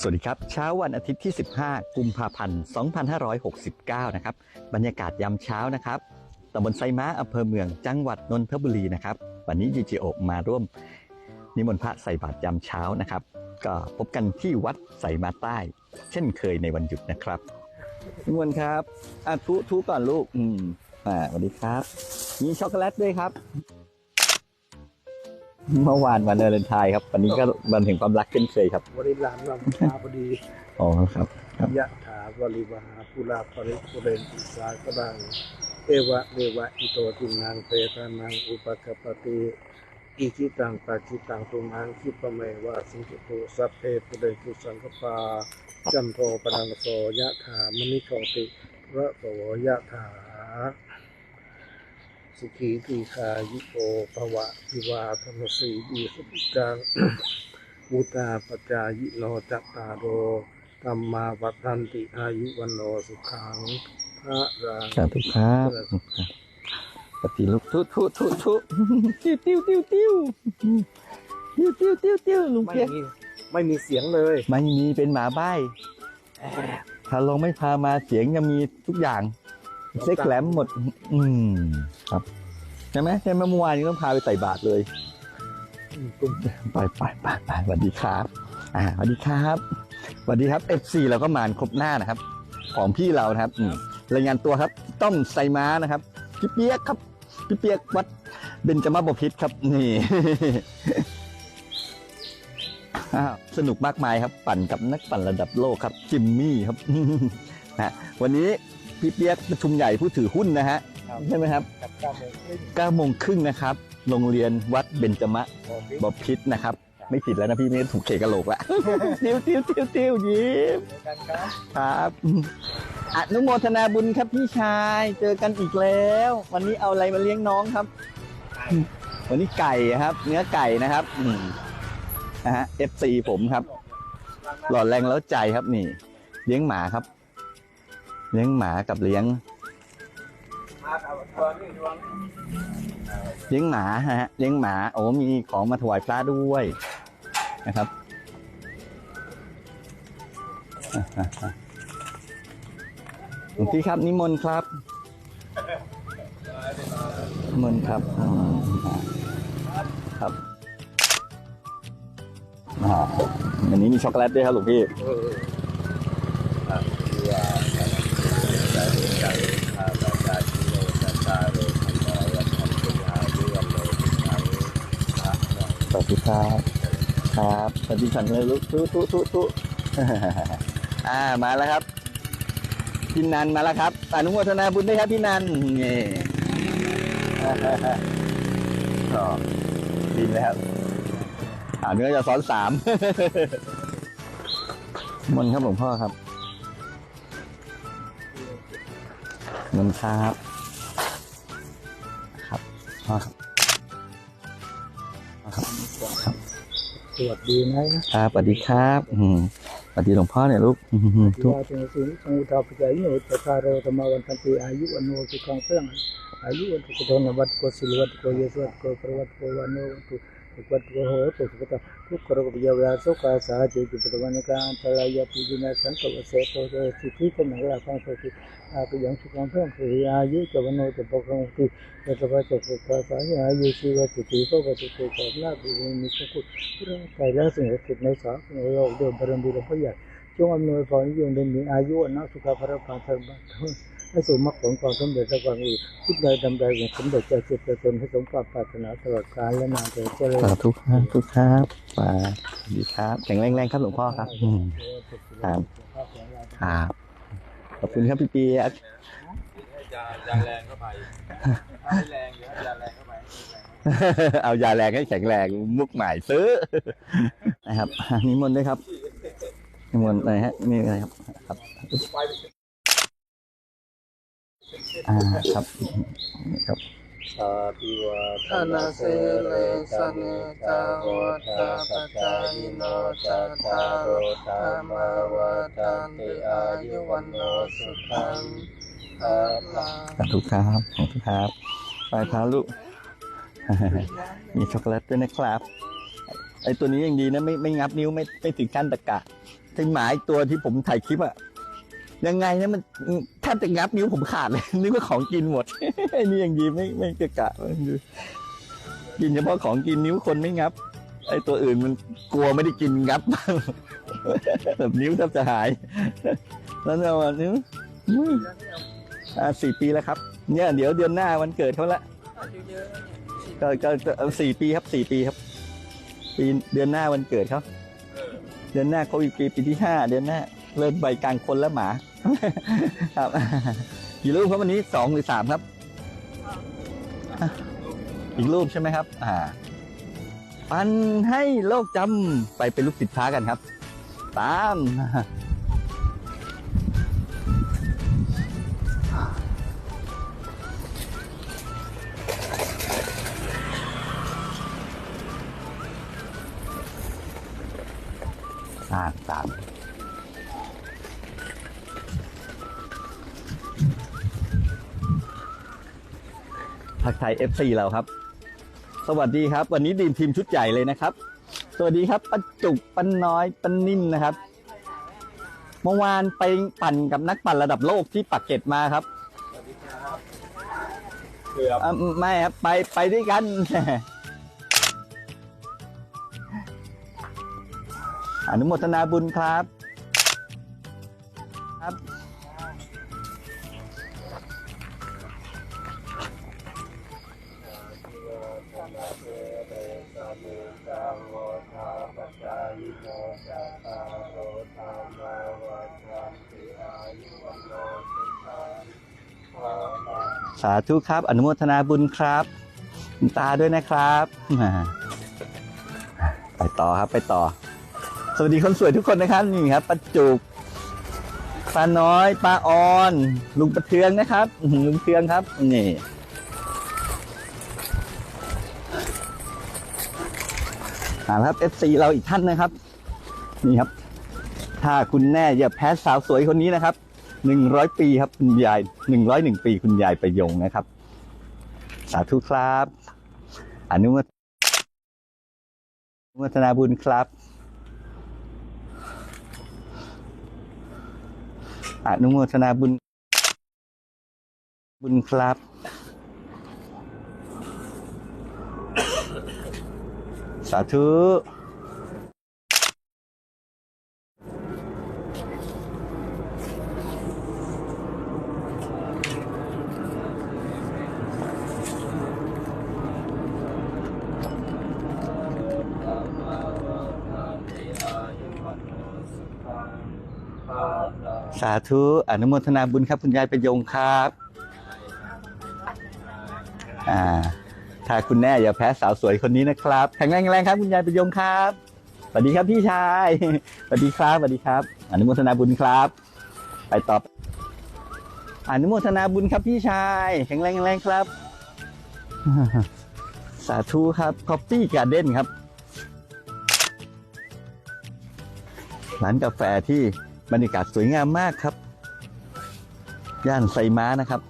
สวัสดีครับ เช้าวันอาทิตย์ที่ 15 กุมภาพันธ์ 2569 นะครับ บรรยากาศยามเช้านะครับตำบลไซม้าอำเภอเมืองจังหวัดนนทบุรีนะครับ วันนี้ดีเจโอมาร่วม นิมนต์พระใส่บาตรยามเช้านะครับ ก็พบกันที่วัดไสมาใต้ เช่นเคยในวันหยุดนะครับนิมนต์ครับอะทุทุก่อนลูก อืมอ่าสวัสดีครับ มีช็อกโกแลตด้วยครับ เมื่อวานวันวาเลนไทน์ครับ วันนี้ก็วันแห่งความรักเช่นเคยครับบริลานลำชาพอดีอ๋อครับครับ ยะถาวริวหาปุราปริปุเรนติสากดังเอวะเมวะอิโตตินังเปตานังอุปกปปติอิจิตังปัจจิตังตุมังคิปะเมวะสิงคิตุสัพเพปุเรนตุสังกปาจันโทปนังโสยะถามณิโชติระโสยะถา สุขีตีคายุโกภวะพิวาธรรมสีดีสุปิจังมุตาปจายิโนจัตตารโรธรรมาวัฏันติอายุวันโนสุขังพระราสาธุครับปฏิลุกทุทุทุทุติ้วติ้วติ้วติ้วติ้วติ้วติ้วติ้วลุงไม่เพียกมีไม่มีเสียงเลย ไม่มีเป็นหมาใบ้ถ้าลงไม่พามาเสียงยังมีทุกอย่าง เซ็กแหลมหมด อืมครับใช่ไหมใช่ไหมเมื่อวานนี้ต้องพาไปใส่บาตรเลยไปไปไปไปสวัสดีครับ อ่าสวัสดีครับสวัสดีครับ FC เราก็มาครบหน้านะครับ ของพี่เรานะครับรายงานตัวครับ ต้อมไซม้านะครับพี่เปียกครับพี่เปียกวัดเบญจมาบพิตครับนี่สนุกมากมายครับ ปั่นกับนักปั่นระดับโลกครับจิมมี่ครับนะวันนี้ พี่เปียกประชุมใหญ่ผู้ถือหุ้นนะฮะใช่ไหมครับกับเก้าโมงครึ่ง9โมงครึ่งนะครับโรงเรียนวัดเบญจมะพอดีบพิษนะครับ ไม่ผิดแล้วนะพี่ไม่ได้ถูกเขกกระโหลกละ ติ้วติ้วติ้วติ้วยิ้มเดียวกันครับ ครับอนุโมทนาบุญครับพี่ชาย เจอกันอีกแล้ว วันนี้เอาอะไรมาเลี้ยงน้องครับ วันนี้ไก่ครับ เนื้อไก่นะครับอืมนะฮะ FC ผมครับ หล่อแรงแล้วใจครับนี่ เลี้ยงหมาครับ เลี้ยงหมากับเลี้ยง เลี้ยงหมาฮะ เลี้ยงหมา โอ้มีของมาถวายพระด้วยนะครับหลวงพี่ครับ นิมนต์ครับนิมนต์ครับครับอ่าอันนี้มีช็อกโกแลตด้วยครับหลวงพี่ เออ สวัส ดีครับ ครับสวัสดีฉันเลยลูกทุทุทุทุอ่ามาแล้วครับพี่นันมาแล้วครับอนุโมทนาบุญด้วยครับพี่นันนี่ก็ดินแล้วครับอ่าเนื้อจะซ้อนสามมันครับหลวงพ่อครับมนต์ครับครับ ครับพ่อครับ สวัสดีนะครับสวัสดีครับอืมสวัสดีหลวงพ่อเนี่ยลูกทุกท่าเป็นสิงทังอุทาปัจจัยโนตคาโรธรรมวันทันตีอายุอโนสุขังเพื่องอายุวันตุกโทนวัตโกศิลวัตโกเยสวัตโกประวัตโกวันโนตุ भगवद्वोः प्रसुपत कुकरगुप्यव्यासोकासाचेतिपटवनकान्तलय पूजिनसन्तवसेतोस्थितितनगराकाङ्क्षति आकयं सुखं फलं प्रहियाये च वनो च भगवति यतवचक्रसायाये शिवतिथि भवति ते करुणाभिभूमिकु कैलासनिरचितनैसा पुनोयोगभरं विरपय จงอำนวยพรยิ่งเด่นมีอายุนะสุขภาพระพาสบัติ ให้สมมรรคผลความสำเร็จและความอีกคิดใดทำใดอย่างสมเด็จใจเจตตนให้สมความปรารถนาตลอดกาลและนานเถิดเจริญสาธุครับทุกครับสวัสดีครับแข็งแรงแรงครับหลวงพ่อครับอืมครับครับขอบคุณครับพี่เปียกยายาแรงเข้าไปไม่แรงเดี๋ยวยาแรงเข้าไปเอายาแรงให้แข็งแรงมุกใหม่ซื้อนะครับนิมนต์ด้วยครับนิมนต์อะไรฮะนี่อะไรครับครับ อ่าครับนี่ครับสาธุวาธนาเสเลสเนจาวตาปจายโนจัตตารโอธรรมาวตันติอายุวันโนสุขังภาลังสาธุครับขอบคุณครับไปพาลูก มีช็อกโกแลตด้วยนะครับ ไอตัวนี้ยังดีนะ ไม่ไม่งับนิ้วไม่ไม่ถึงขั้นตะกะไอหมาอีกตัวที่ผมถ่ายคลิปอะ ยังไงนะมันแทบจะงับนิ้วผมขาดเลยนึกว่าของกินหมดไอ้นี่ยังดีไม่ไม่กะกะดูกินเฉพาะของกินนิ้วคนไม่งับ ไอ้ตัวอื่นมันกลัวไม่ได้กินงับแบบนิ้วแทบจะหาย แล้วเราอะนิ้วอ่าสี่ปีแล้วครับ เนี่ยเดี๋ยวเดือนหน้าวันเกิดเขาละก็ก็สี่ปีครับสี่ปีครับ ปีเดือนหน้าวันเกิดเขาเดือนหน้าเขาอีกปีปีที่ห้าเดือนหน้าเริ่มใบกลางคนแล้วหมา ครับ กี่รูปครับวันนี้สองหรือสามครับ อีกรูปใช่ไหมครับ อ่า ปันให้โลกจำไปเป็นลูกศิษย์พระกันครับ ตาม ทักทาย FC เราครับ สวัสดีครับ วันนี้ดีมทีมชุดใหญ่เลยนะครับ สวัสดีครับป้าจุกป้าน้อยป้านิ่มนะครับ เมื่อวานไปปั่นกับนักปั่นระดับโลกที่ปักเกร็ดมาครับเกือบอะไม่ครับไปไปด้วยกัน อนุโมทนาบุญครับครับ สาธุครับ อนุโมทนาบุญครับตาด้วยนะครับไปต่อครับไปต่อ สวัสดีคนสวยทุกคนนะครับนี่ครับป้าจุกป้าน้อยป้าออน ลุงประเทืองนะครับลุงเทืองครับนี่อ่าครับ FC เราอีกท่านนะครับ นี่ครับ ถ้าคุณแน่อย่าแพ้สาวสวยคนนี้นะครับ หนึ่งร้อยปีครับคุณยายหนึ่งร้อยหนึ่งปีคุณยายประยงนะครับ สาธุครับ อนุมทอนุโมทนาบุญครับอนุโมทนาบุญ บุญครับ สาธุ สาธุอนุโมทนาบุญครับ คุณยายประยงครับอ่าถ้าคุณแน่อย่าแพ้สาวสวยคนนี้นะครับแข็งแรงแรงครับ คุณยายประยงครับสวัสดีครับพี่ชายสวัสดีครับสวัสดีครับ อนุโมทนาบุญครับ ไปต่ออนุโมทนาบุญครับพี่ชายแข็งแรงแข็งแรงครับ สาธุครับคอฟฟี่การ์เด้นครับร้านกาแฟที่ บรรยากาศสวยงามมากครับ ย่านไซม้านะครับ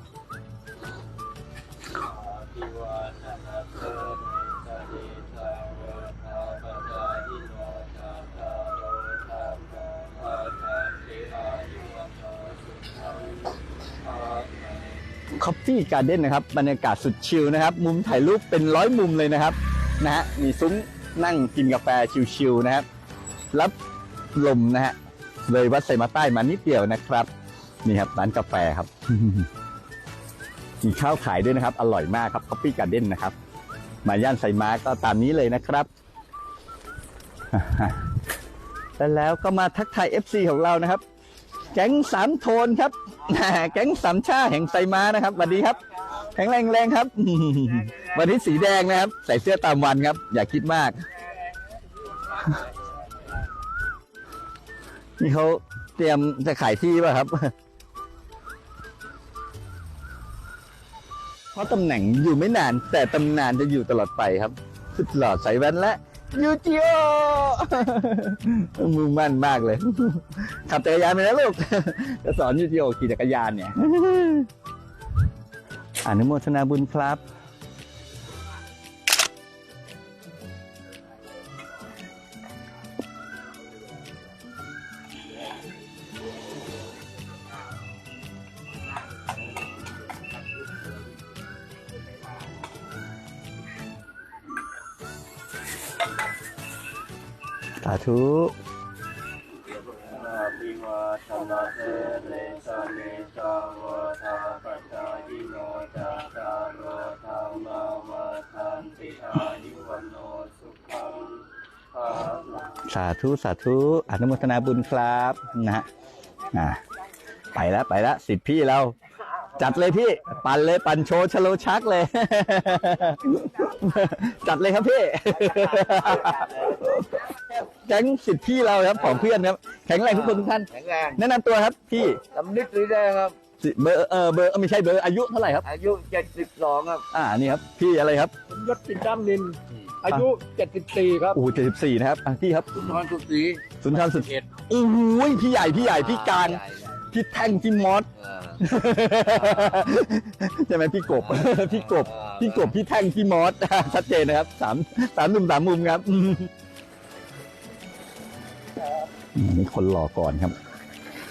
คอฟฟี่การ์เด้นนะครับ บรรยากาศสุดชิลนะครับ มุมถ่ายรูปเป็นร้อยมุมเลยนะครับนะฮะมีซุ้มนั่งกินกาแฟชิลๆนะครับ รับลมนะฮะ เลยวัดไซมาใต้มานิดเดียวนะครับ นี่ครับร้านกาแฟครับ มีข้าวขายด้วยนะครับ อร่อยมากครับคอฟฟี่การ์เด้นนะครับ มาย่านไซมาก็ตามนี้เลยนะครับแล้วก็มาทักทาย FC ของเรานะครับ แก๊งสามโทนครับแก๊งสามชาแห่งไซมานะครับสวัสดีครับแข็งแรงแรงครับ วันนี้สีแดงนะครับ ใส่เสื้อตามวันครับ อย่าคิดมาก นี่เขาเตรียมจะขายที่ป่ะครับ เพราะตำแหน่งอยู่ไม่นาน แต่ตำนานจะอยู่ตลอดไปครับ สุดหล่อใส่แว่นและยูจิโอมือมั่นมากเลย ขับจักรยานไปนะลูก จะสอนยูจิโอขี่จักรยานเนี่ยอนุโมทนาบุญครับ สาธุิวาทนาเสเรสเนจาวทาปัจจายิโนจัตารโอธรรมาวาทันติอายุวันโนสุขังภาลังสาธุสาธุอนุโมทนาบุญครับนะฮะไปแล้วไปแล้วสิทธิพี่เรา จัดเลยพี่ ปั่นเลยปั่นโชว์ชโลชักเลย จัดเลยครับพี่ แก๊งสิทธิพี่เราครับของเพื่อนครับ แข็งแรงทุกคนทุกท่าน แข็งแรงแนะนำตัวครับพี่ลำนิดหรือได้ครับสิเบอร์เออเบอร์เออไม่ใช่เบอร์อายุเท่าไหร่ครับ อายุ72ครับ อ่านี่ครับ พี่อะไรครับยศจินดำนิน อายุ 74 ครับโอ้โหเจ็ดสิบสี่นะครับอะพี่ครับ คุณพรสุศรีสุนทรสุดเอ็ด โอ้โหพี่ใหญ่พี่ใหญ่พี่การ ใหญ่ พี่แท่งพี่มอสเออใช่ไหมพี่กบ พี่กบอ่าพี่กบพี่แท่งพี่มอสชัดเจนนะครับสามสามหนุ่มสามมุมครับอืมนี่คนหล่อก่อนครับ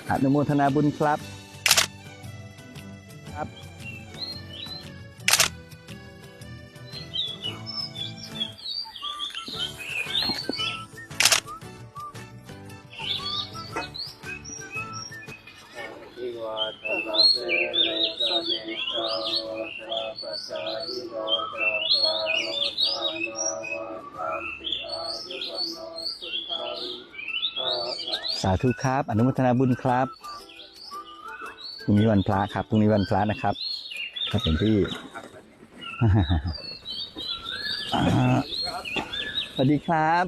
อนุโมทนาบุญครับครับ สาธุครับ อนุโมทนาบุญครับพรุ่งนี้วันพระครับพรุ่งนี้วันพระนะครับครับเป็นพี่สวัสดีครับ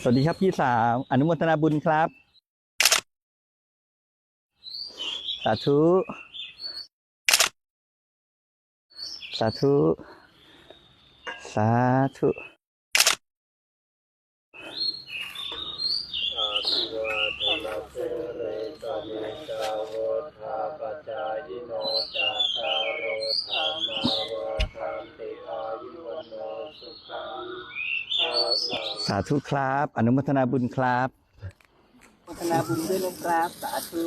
สวัสดีครับพี่สาว อนุโมทนาบุญครับ สาธุ สาธุ สาธุสาธุครับ อนุโมทนาบุญครับ อนุโมทนาบุญด้วยนะครับ สาธุ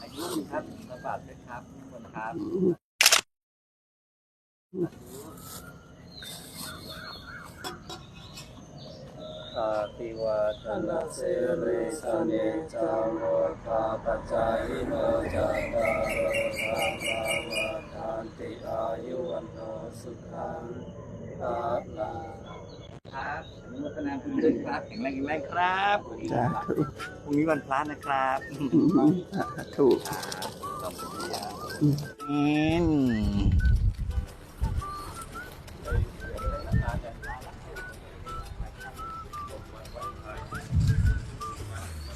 อายุครับสบาทด้วยครับทุกคนครับ อาภิ วาทนาเสเรสเนจาวทาปัจจายโนจัตตารโอธรรมาวาทันติอายุวันโนสุขังภาลังครับอนุโมทนาบุญด้วยครับแข็งแรงแข็งแรงครับสาธุพรุ่งนี้วันพระนะครับสาธุขอบคุณครับ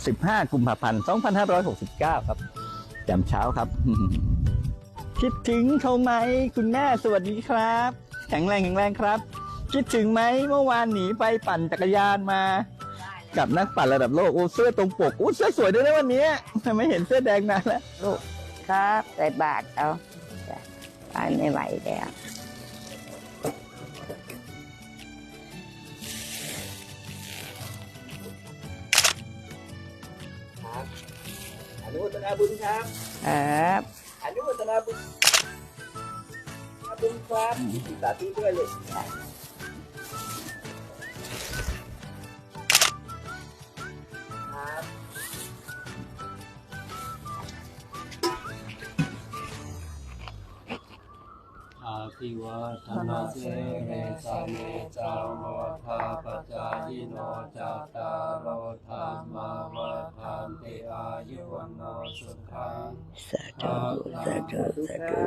อืมสิบห้ากุมภาพันธ์สองพันห้าร้อยหกสิบเก้าครับยามเช้าครับ คิดถึงเขาไหมคุณแม่สวัสดีครับ แข็งแรงแข็งแรงครับ คิดถึงไหมเมื่อวานหนีไปปั่นจักรยานมา กับนักปั่นระดับโลก โอ้เสื้อตรงปกโอ้เสื้อสวยด้วยนะวันนี้ทำไมเห็นเสื้อแดงนานแล้วลูกครับใส่บาตรเอาไปไม่ไหวแล้ว นุโมทนาบุญครับครับอนุโมทนาบุญบุญครับสาธุด้วยเลยอาภิวาทนาเสเรสเนจาวทาปัจจายิโนจัตตารโอ สุขังสาธุสาธุสาธุ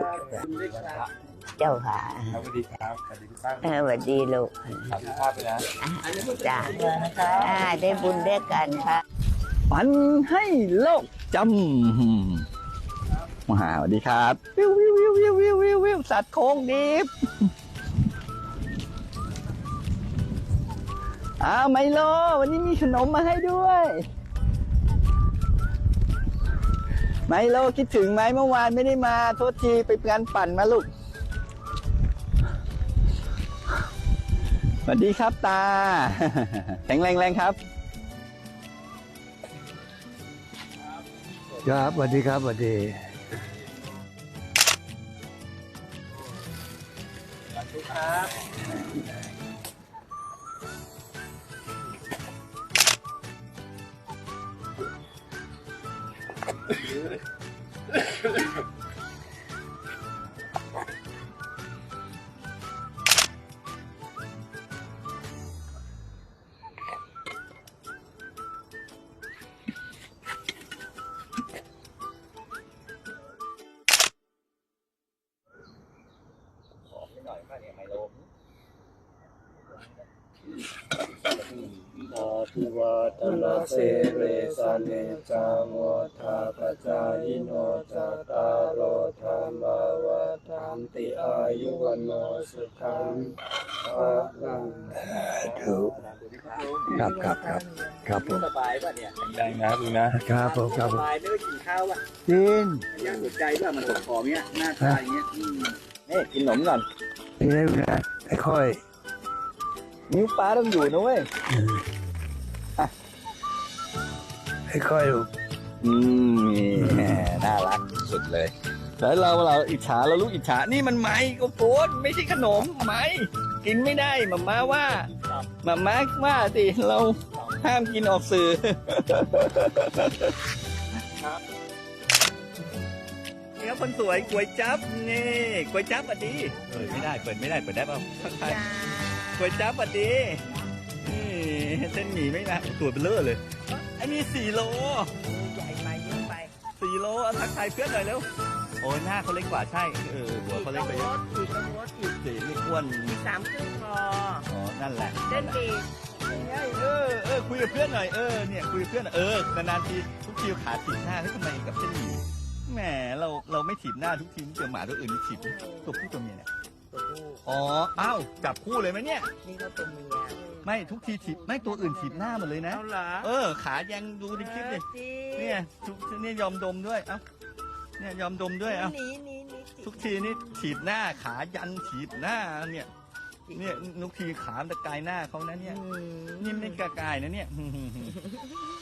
เจ้าค่ะสวัสดีครับสวัสดีทุกท่านเออสวัสดีลูกขอบคุณภาพไปนะจ้าอ่าได้บุญด้วยกันค่ะปันให้โลกจำมาอ่าสวัสดีครับวิววิววิววิววิววิววิวสัตว์โค้งดิบอ้าวไมโลวันนี้มีขนมมาให้ด้วย ไมโลคิดถึงไหมเมื่อวานไม่ได้มาโทษทีไปงานปั่นมาลูกสวัสดีครับตา แข็งแรงแรงครับครับสวัสดีครับสวัสดีอา ทิวาตนาเสเรสเนจามวทาปจายโนจตารโรธรรมาวาทานติอายุวันโนสุขังภาลังถูกครับครับครับครับผมสบายป่ะเนี่ย ได้นะคุณนะครับผมครับสผมบายไม่ได้กินข้าวป่ะกินย่างหัวใจป่ะมันหดคอเนี้ยหน้าตาอย่างเงี้ยอืมนี่กินขนมก่อน กินได้ไหมค่อย นิ้วป้าต้องอยู่นะเว้ยๆ ค่อยๆลูกอืมน่ารักสุดเลย แล้วเราเราอิจฉาเราลูกอิจฉานี่มันไม้ก็โฟนไม่ใช่ขนมไม้กินไม่ได้หมาม่าว่าหมาม่าว่าสิเราห้ามกินออกสื่อนี่ครับคนสวยก๋วยจับนี่ก๋วยจับอะดีเปิดไม่ได้เปิดไม่ได้เปิดได้เปล่าทักทายก๋วยจับอะดีนี่เส้นหมี่ไม่นะตัวเบลอเลย อันนี้สี่โลใหญ่ไปเยอะไปสี่โลเอาทักทายเพื่อนหน่อยเร็วโอ้ยหน้าเขาเล็กกว่าใช่ เออหัวเขาเล็กไปเยอะขีดต้องลดขีดสี่ไม่อ้วนขีดสามครึ่งพออ๋อนั่นแหละเส้นดีเออเออคุยกับเพื่อนหน่อยเออเนี่ยคุยกับเพื่อนหน่อยเออนานๆทีทุกทีขาถีบหน้าเฮ้ยทำไมกับเส้นหมี่แหมเราเราไม่ถีบหน้าทุกทีเจอหมาตัวอื่นถีบตัวผู้ตัวเมียเนี่ย ตัวผู้อ๋ออ้าวจับคู่เลยไหมเนี่ย นี่ก็ตัวเมียไม่ทุกทีถีบไม่ตัวอื่นถีบหน้าหมดเลยนะ เอาเหรอเออ ขายังดูในคลิปดิจริงเนี่ยทุกเนี่ยยอมดมด้วยเอ้าเนี่ยยอมดมด้วยเอ้าหนีหนีหนีทุกทีนี่ถีบหน้าขายันถีบหน้าเนี่ย เนี่ยนุกทีขาตะกายหน้าเขานะเนี่ยอืมนี่ไม่กากายนะเนี่ย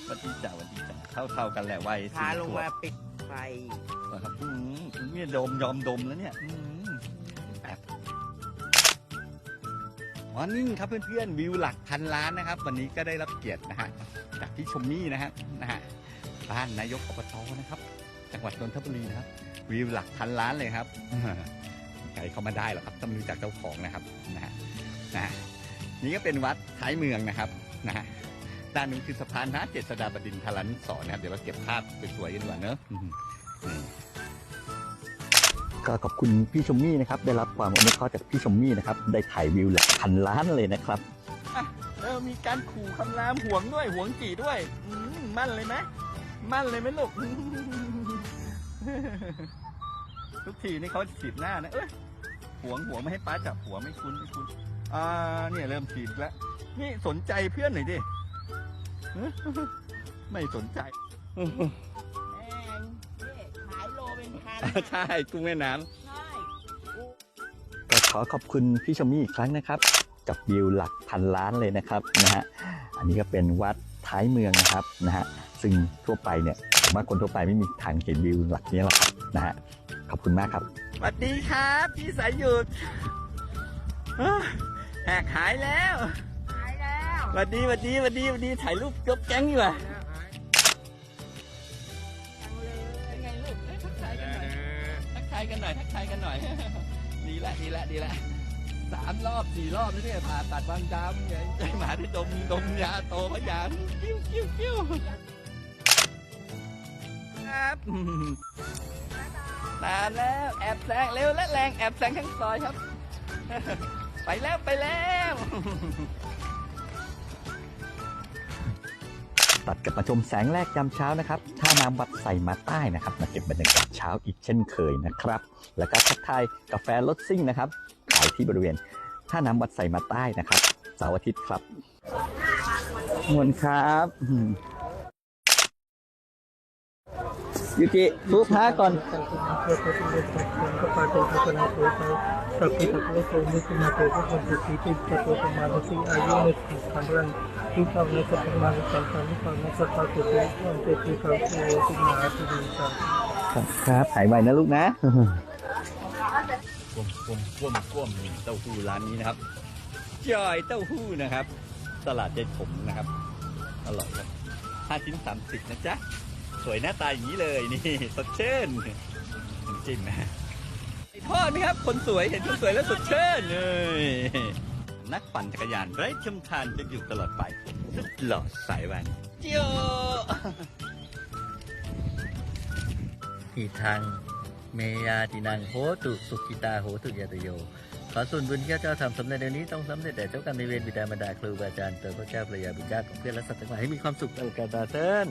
วันดีจ้าวันดีจ้าเท่าเท่าๆกันแหละวัยพาลงมาปิดไฟนะครับอืมเนี่ยดมยอมดมแล้วเนี่ยอืม มอร์นิ่งครับเพื่อนๆวิวหลักพันล้านนะครับ วันนี้ก็ได้รับเกียรตินะฮะจากพี่ชมมี่นะฮะนะฮะบ้านนายกอบตนะครับ จังหวัดนนทบุรีนะครับ วิวหลักพันล้านเลยครับใครเข้ามาได้หรอครับต้องรู้จักเจ้าของนะครับนะฮะนะนี่ก็เป็นวัดท้ายเมืองนะครับนะฮะด้านนู้นคือสะพานนะเจษฎาบดินทรานุสรณ์นะครับ เดี๋ยวเราเก็บภาพสวยๆกันดีกว่าเนอะ ก็ขอบคุณพี่ชมมี่นะครับ ได้รับความอนุเคราะห์จากพี่ชมมี่นะครับ ได้ถ่ายวิวหลักพันล้านเลยนะครับเออมีการขู่คำรามห่วงด้วยห่วงจีด้วยอืมมั่นเลยไหมมั่นเลยไหมลูก ทุกทีนี่เขาฉีดหน้านะเอ้ยห่วงห่วงไม่ให้ป้าจับหัวไม่คุ้นไม่คุ้นอ่าเนี่ยเริ่มฉีดแล้วนี่สนใจเพื่อนหน่อยดิ ไม่สนใจ ใช่กุ้งแม่น้ใช่ำก็ขอขอบคุณพี่ชมมี่อีกครั้งนะครับ กับวิวหลักพันล้านเลยนะครับนะฮะอันนี้ก็เป็นวัดท้ายเมืองนะครับนะฮะซึ่งทั่วไปเนี่ยผมว่าคนทั่วไปไม่มีทางเห็นวิวหลักนี้หรอกครับนะฮะขอบคุณมากครับสวัสดีครับพี่สายหยุดเอ้อแหกหายแล้วขายแล้วสวัสดีสวัสดีสวัสดีสวัสดีถ่ายรูปยกแก๊งดีกว่าายกันหน่อยทักทายกันหน่อย ดีละดีละดีละสามรอบสี่รอบแล้วเนี่ยผ่าตัดวางดำเนี่ยไอหมาที่ดมดมยาโตพยานกิ้วกิ้วกิ้วครับนานแล้วแอบแซงเร็วและแรงแอบแซงข้างซอยครับ ไปแล้วไปแล้ว ตัดกลับมาชมแสงแรกยามเช้านะครับท่าน้ำวัดไซมาใต้นะครับมาเก็บบรรยากาศเช้าอีกเช่นเคยนะครับ แล้วก็ทักทายกาแฟรถซิ่งนะครับขายที่บริเวณท่าน้ำวัดไซมาใต้นะครับเสาร์อาทิตย์ครับมวนครับอืมยูกิทุกพ้าก่อน kepada kepada Tuhan tapi tak boleh kau mati kau berhenti kita kau kemana ayu ni kamran kita ni kemana kau ni kau ni kau tahu tu untuk kita kau kena hati kita ครับ ครับหายไวนะลูกนะกลมกลมกลมกลมเต้าหู้ร้านนี้นะครับจอยเต้าหู้นะครับ ตลาดใจผมนะครับ อร่อยครับห้าชิ้นสามสิบนะจ๊ะ สวยหน้าตาอย่างนี้เลยนี่สดชื่นจิ้มนะทอดไหมครับ คนสวยเห็นคนสวยแล้วสดชื่นเลย นักปั่นจักรยานไร้ชมทานจะอยู่ตลอดไปสุดหล่อสายแวันเจียวทีทางเมยาตินังโหตุสุขิตาโหตุยาตโย ขอส่วนบุญที่ข้าเจ้าทำสำเร็จในนี้ต้องสำเร็จแต่เจ้ากรรมนายเวรบิดามารดาครูบาอาจารย์เติมพระเจ้าพระยาบิดาของเพื่อนและสัตว์ทั้งหลายให้มีความสุขตลอดกาลตาเติ้น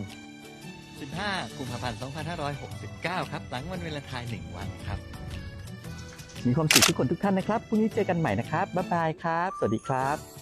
15กุมภาพันธ์2569 ครับ หลังวันเวลาไทาย1วันครับ มีความสุขทุกคนทุกท่านนะครับพรุ่งนี้เจอกันใหม่นะครับบ๊ายบายครับ สวัสดีครับ